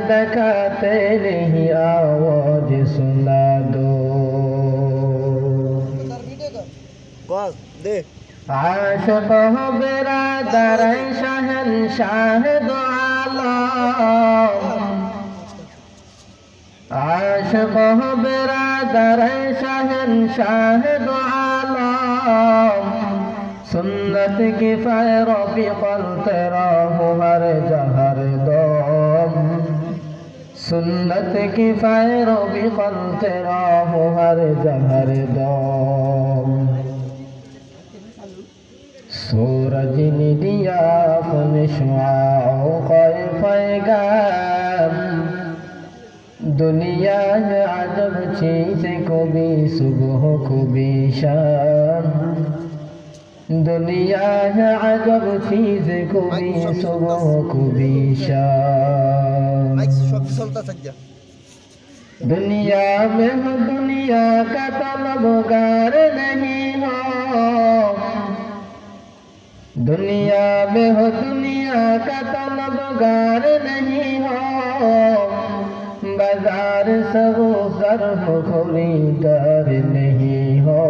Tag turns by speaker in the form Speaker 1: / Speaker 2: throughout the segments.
Speaker 1: दिखाते नहीं आवाज सुना दो आशक हो
Speaker 2: बेरा दर
Speaker 1: शहन शाह दो आशक हो बेरा दर शहन शाह दो सुन्नत की फैरो की पलते रहो हर जहाँ সুন্নত কি ফায়রবি খলতে রাহু হর জহর দম সূরজ নিদিয়া ফনশাও কয় ফয়গাম দুনিয়া আজব চিজ কবি সুবহ কবি শাম দুনিয়া আজব চিজ কবি সুবহ কবি শাম दुनिया में हो, दुनिया का तलब गार नहीं हो। दुनिया में हो, दुनिया का तलब गार नहीं हो। बाज़ार सब सर्व खरीदार नहीं हो।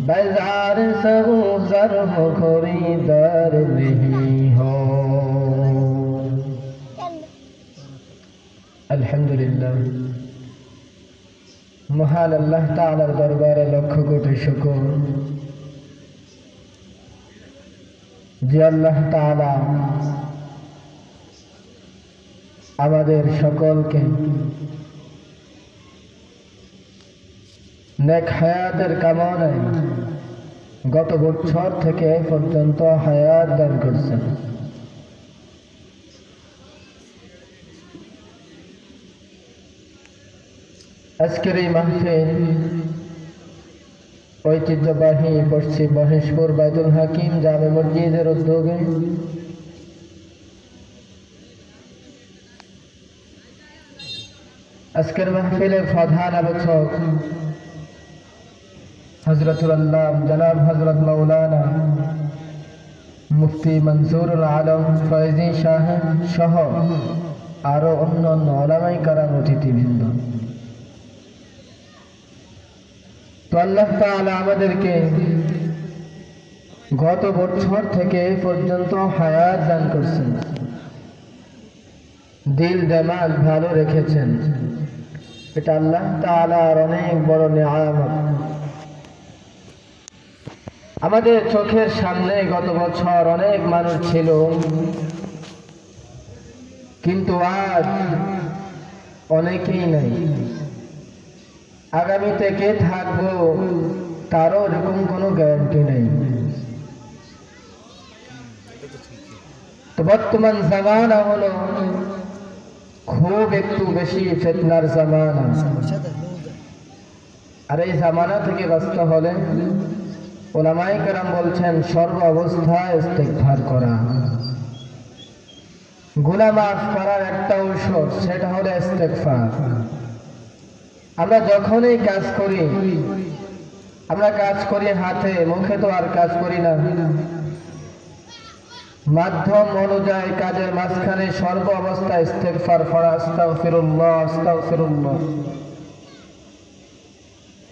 Speaker 1: बाज़ार सब सर्व खरीदार नहीं আলহামদুলিল্লাহ। মহান আল্লাহ তাআলার দরবারে লক্ষ কোটি শুকর। যে আল্লাহ তাআলা আমাদের সকলকে নেক হায়াতের কামনায় গত বছর থেকে পর্যন্ত হায়াত দান করছেন। আজকের এই মাহফিল ঐতিহ্যবাহী পশ্চিম মহেশপুর বাইতুল হাকিম জামে মসজিদের উদ্যোগে আজকের মাহফিলের প্রধান আলোচক হজরতুল আল্লাহ জনাব হজরত মৌলানা মুফতি মনসুরুল আলম ফয়জি সাহেব সহ আরও অন্য অন্য ওলামাই কারাম অতিথিবৃন্দ তো আল্লাহ তাআলা আমাদেরকে গত বছর থেকে পর্যন্ত হায়াত দান করছেন। দিল দেমাগ ভালো রেখেছেন। এটা আল্লাহ তাআলার অনেক বড় নিয়ামত। আমাদের চোখের সামনে গত বছর অনেক মানুষ ছিল। কিন্তু আজ অনেকেই নাই। আগামীতে কে থাকব? তারও এরকম কোনো গ্যারান্টি নেই। তো বর্তমান জামানা হলো খুব একটু বেশি ফেতনার জামানা। আর এই জামানা থেকে বাঁচতে হলে ওলামাই কারাম বলছেন, সর্ব অবস্থায় ইস্তেকভার করা। গুনাহ মাফ করার একটা ঔষধ, সেটা হলো ইস্তেকফার আমরা যখনই কাজ করি, আমরা কাজ করি হাতে, মুখে তো আর কাজ করি না। মাধ্যম অনুযায়ী কাজের মাঝখানে সর্ব অবস্থায় ইস্তেগফার, পড়া আস্তাগফিরুল্লাহ আস্তাগফিরুল্লাহ।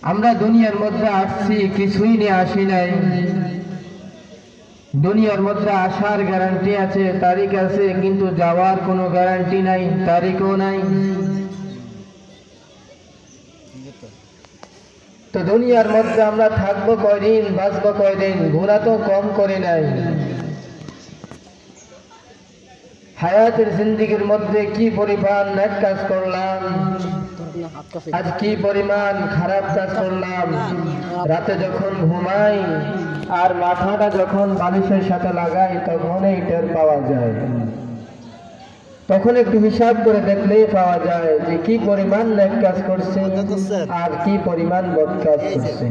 Speaker 1: আমরা দুনিয়ার মধ্যে আসছি, কিছুই নিয়ে আসি নাই। দুনিয়ার মধ্যে আসার গ্যারান্টি আছে, তারিখ আছে, কিন্তু যাওয়ার কোনো গ্যারান্টি নাই, তারিখও নাই। তো দুনিয়ার মধ্যে আমরা থাকব কয়দিন, বাঁচবো কয়দিন, ঘোরা তো কম করে নাই হায়াতের জিন্দিগির মধ্যে কি পরিমাণ এক কাজ করলাম? আজ কি পরিমাণ খারাপ কাজ করলাম? রাতে যখন ঘুমাই আর মাথাটা যখন বালিশের সাথে লাগাই, তখনই টের পাওয়া যায়। তখন একটু হিসাব করে দেখলেই পাওয়া যায় যে কি পরিমাণ নেক কাজ করছে আর কি পরিমাণ বদ কাজ করছে।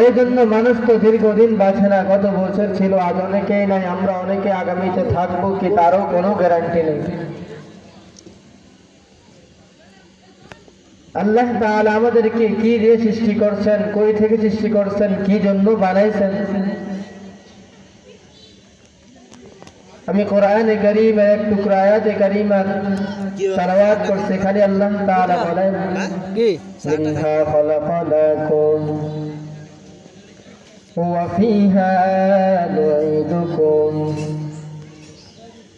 Speaker 1: এই জন্য মানুষ তো দীর্ঘদিন বাঁচে না কত বছর ছিল, আজ অনেকেই নাই, আমরা অনেকে আগামীতে থাকব কি তারও কোনো গ্যারান্টি নেই। আল্লাহ তাআলা আমাদেরকে কি দিয়ে সৃষ্টি করছেন, কই থেকে সৃষ্টি করছেন, কি জন্য বানাইছেন? আমি কোরআনে গরিমের এক টুকরো আয়াতে গরিমার সালাওয়াত করছি খালি আল্লাহ তাআলা বলেন
Speaker 2: কি
Speaker 1: মিনহা খলাকনাকুম ওয়া ফিহা নুঈদুকুম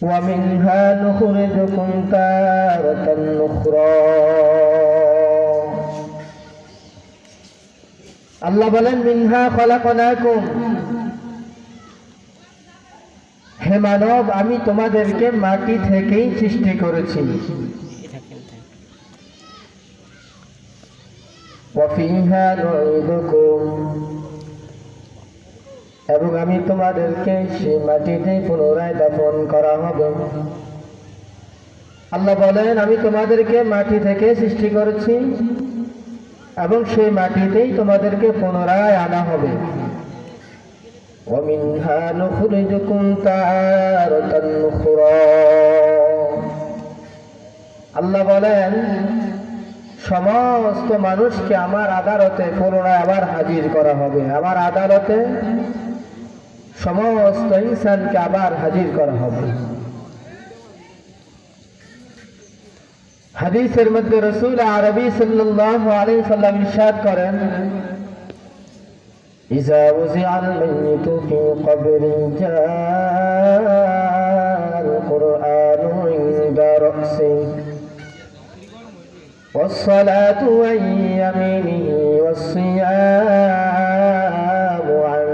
Speaker 1: ওয়া মিনহা নুখরিজুকুম তারাতান নুখরা আল্লাহ বলেন মিনহা খলাকনাকুম হে মানব, আমি তোমাদেরকে মাটি থেকেই সৃষ্টি করেছি। এবং আমি তোমাদেরকে সেই মাটিতে পুনরায় দাপন করা হবে। আল্লাহ বলেন, আমি তোমাদেরকে মাটি থেকে সৃষ্টি করেছি এবং সেই মাটিতেই তোমাদেরকে পুনরায় আনা হবে। ومنها نخرجكم تارة أخرى আল্লাহ বলেন সমস্ত মানুষকে আমার আদালতে পুনরায় আবার হাজির করা হবে আমার আদালতে সমস্ত ইনসানকে আবার হাজির করা হবে হাদিসের মধ্যে রসুল আরবি সাল্লাল্লাহু আলাইহি সাল্লাম ইরশাদ করেন إذا وزع الميت في قبره جاء القرآن عند رأسه. والصلاة عن يمينه والصيام عن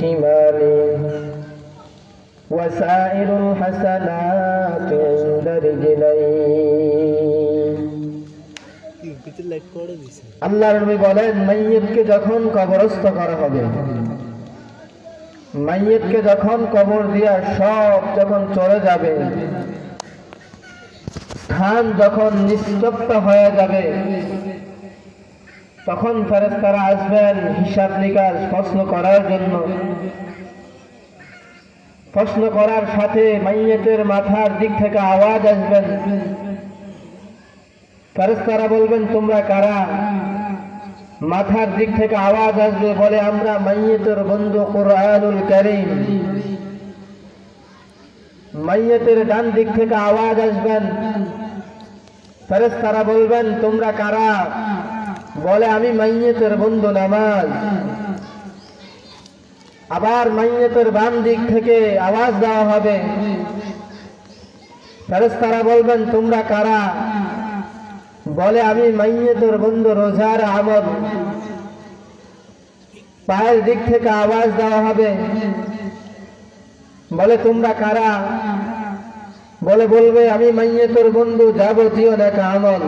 Speaker 1: شماله. وسائر الحسنات আল্লাহ নবী বলেন মাইয়তকে যখন কবরস্থ করা হবে মাইয়তকে যখন কবর দিয়া সব যখন চলে যাবে স্থান যখন নিস্তব্ধ হয়ে যাবে, তখন ফেরেস্তারা আসবেন হিসাব নিকাশ প্রশ্ন করার জন্য। প্রশ্ন করার সাথে মাইয়েতের মাথার দিক থেকে আওয়াজ আসবেন। ফেরেস্তারা বলবেন, তোমরা কারা? মাথার দিক থেকে আওয়াজ আসবে, বলে, আমরা মাইয়তের বন্ধু কোরআনুল করিম। মাইয়তের ডান দিক থেকে আওয়াজ আসবেন ফেরেস্তারা বলবেন, তোমরা কারা? বলে, আমি মাইয়তের বন্ধু নামাজ। আবার মাইয়তের বাম দিক থেকে আওয়াজ দেওয়া হবে ফেরেস্তারা বলবেন, তোমরা কারা? বলে, আমি মাইয়তের বন্ধু রোজার আমল। পায়ের দিক থেকে আওয়াজ দেওয়া হবে। বলে, তোমরা কারা? বলে, বলবে, আমি মাইয়তের বন্ধু, যাবতীয় দেখা আমল।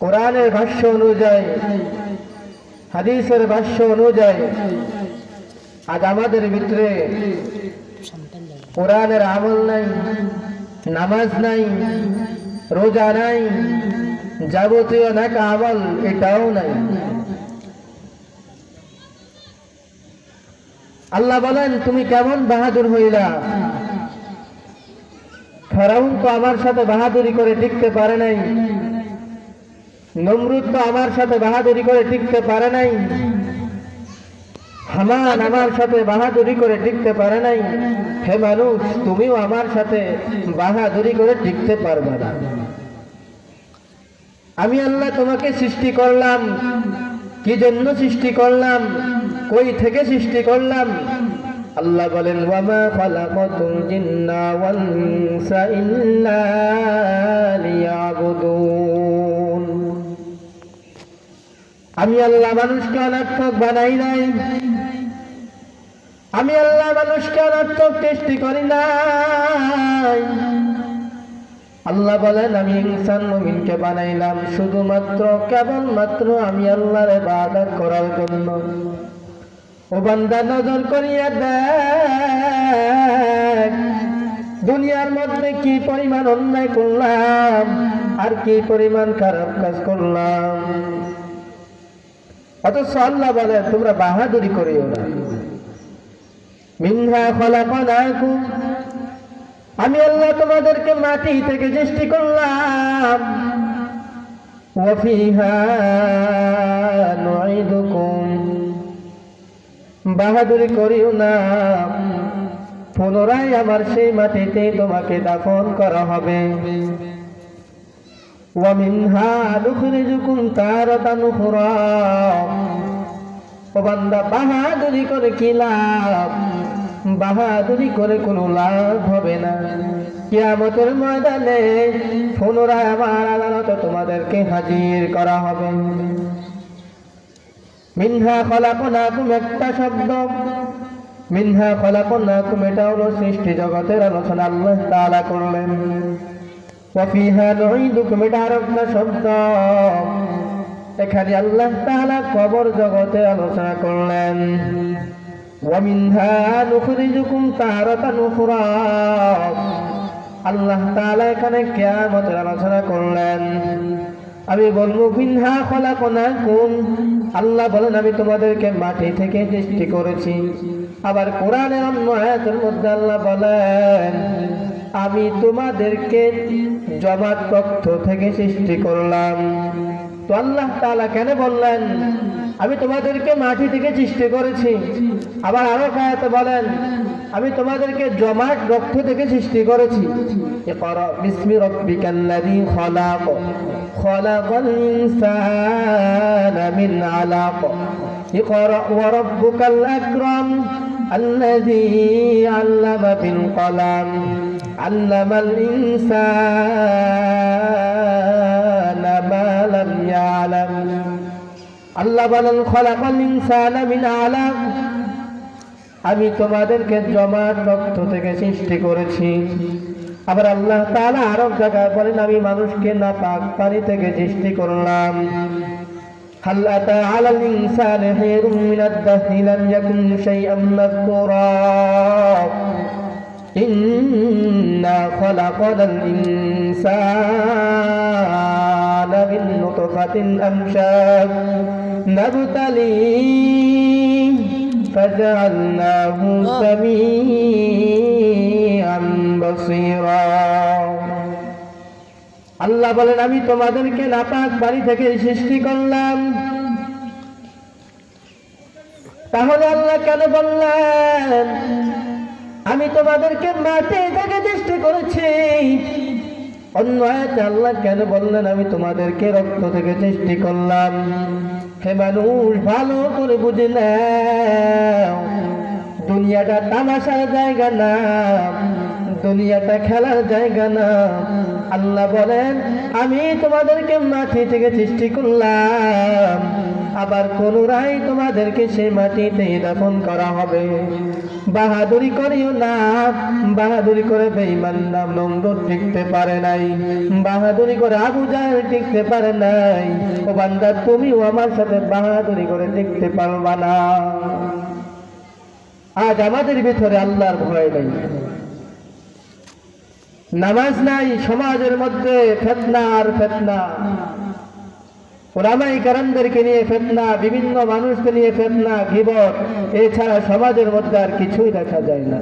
Speaker 1: কোরআনের ভাষ্য অনুযায়ী, হাদিসের ভাষ্য অনুযায়ী, আজ আমাদের ভিতরে কোরআনের আমল নাই। নামাজ নাই, রোজা নাই, যাবতীয় নাকা আমল এটাও নাই। আল্লাহ বলেন, তুমি কেমন বাহাদুর হইলা? ফেরাউন তো আমার সাথে বাহাদুরি করে টিকতে পারে নাই। নমরুদ তো আমার সাথে বাহাদুরি করে টিকতে পারে নাই। হামান আমার সাথে বাহাদুরি করে টিকতে পারে নাই। হে মানুষ, তুমিও আমার সাথে বাহাদুরি করে টিকতে পারবে না। আমি আল্লাহ তোমাকে সৃষ্টি করলাম। কি জন্য সৃষ্টি করলাম? কই থেকে সৃষ্টি করলাম? আল্লাহ বলেন জিন্না আমি আল্লাহ মানুষকে অনর্থক বানাই নাই। আমি আল্লাহ মানুষকে অনর্থক সৃষ্টি করি নাই। আল্লাহ বলেন, আমি ইনসান মুমিনকে বানাইলাম শুধুমাত্র, কেবলমাত্র আমি আল্লাহর ইবাদত করার জন্য। ও বান্দা, নজর করিয়া দেখ, দুনিয়ার মধ্যে কি পরিমাণ অন্যায় করলাম, আর কি পরিমাণ খারাপ কাজ করলাম। অথচ আল্লাহ বলে, তোমরা বাহাদুরি করিও না। মিনহা খলাকনাকুম। আমি আল্লাহ তোমাদেরকে মাটি থেকে সৃষ্টি করলাম। ওয়াফিহা নুঈদুকুম। বাহাদুরি করিও না। পুনরায় আমার সেই মাটিতে তোমাকে দাফন করা হবে। ওয়ামিনহা নুখরিজুকুম তারাতান উখরা। বান্দা বাহাদুরি করে কি লাভ? বাহাদুরি করে কোনো লাভ হবে না। কিয়ামতের ময়দানে পুনরায় আমার আদালতে তোমাদেরকে হাজির করা হবে। মিনহা খলাকনাকুম একটা শব্দ। মিনহা খলাকনাকুম এটা হলো সৃষ্টি জগতের আলোচনা আল্লাহ তাআলা করলেন। ওয়াফিহা নুঈদুকুম, এটা আর একটা শব্দ। এখানে আল্লাহ তাআলা কবর জগতে আলোচনা করলেন। ওয়ামিনহা নুখরিজুকুম তারাতান উখরা। আল্লাহ তাআলা এখানে কিয়ামতের আলোচনা করলেন। আমি বলব, মিনহা খলাকনাকুম। আল্লাহ বলেন, আমি তোমাদেরকে মাটি থেকে সৃষ্টি করেছি। আবার কোরআনের অন্য আয়াতের মধ্যে আল্লাহ বলেন, আমি তোমাদেরকে জমাট রক্ত থেকে সৃষ্টি করলাম। তো আল্লাহ তাআলা কেন বললেন আমি তোমাদেরকে মাটি থেকে সৃষ্টি করেছি আবার আরো কায়াতে বলেন আমি তোমাদেরকে জমাট রক্ত থেকে সৃষ্টি করেছি ইকরা বিসমি রাব্বিকাল্লাযী খলাক খলাকাল ইনসানা মিন আলাক ইকরা ওয়া রাব্বুকাল আকরাম الذي علم بالقلم علم الإنسان ما لم يعلم আল্লাহ বলেন খলাকাল ইনসানা মিন আলাক আমি তোমাদেরকে জমাট রক্ত থেকে সৃষ্টি করেছি আবার আল্লাহ তাআলা আরব জায়গায় বলেন আমি মানুষকে না পাক পানি থেকে সৃষ্টি করলাম هل أتى على الإنسان حين من الدهر لم يكن شيئا مذكورا إنا خلقنا الإنسان من نطفة أمشاج نبتليه فجعلناه سميعا بصيرا আল্লাহ বলেন আমি তোমাদেরকে নাপাক বাড়ি থেকে সৃষ্টি করলাম তাহলে আল্লাহ কেন বললেন আমি তোমাদেরকে মাটি থেকে সৃষ্টি করেছি অন্য আয়াতে আল্লাহ কেন বললেন, আমি তোমাদেরকে রক্ত থেকে সৃষ্টি করলাম। হে মানুষ, ভালো করে বুঝে নাও। দুনিয়াটা তামাশার জায়গা না। দুনিয়াটা খেলার জায়গা না। আল্লাহ বলেন, আমি তোমাদেরকে মাটি থেকে সৃষ্টি করলাম। আবার পুনরায় তোমাদেরকে সেই মাটিতে দাফন করা হবে। বাহাদুরি করিও না। বাহাদুরি করে বেঈমান নাম নন্দর টিকতে পারে নাই। বাহাদুরি করে আবু জাহেল টিকতে পারে নাই। ও বান্দা, তুমিও আমার সাথে বাহাদুরি করে টিকতে পারবা না। আজ আমাদের ভিতরে আল্লাহর ভয় নেই। নামাজ নাই, সমাজের মধ্যে ফেতনা আর ফেতনা। ওলামাই কারামদেরকে নিয়ে ফেতনা, বিভিন্ন মানুষকে নিয়ে ফেতনা, গিবত, এছাড়া সমাজের মধ্যে আর কিছুই দেখা যায় না।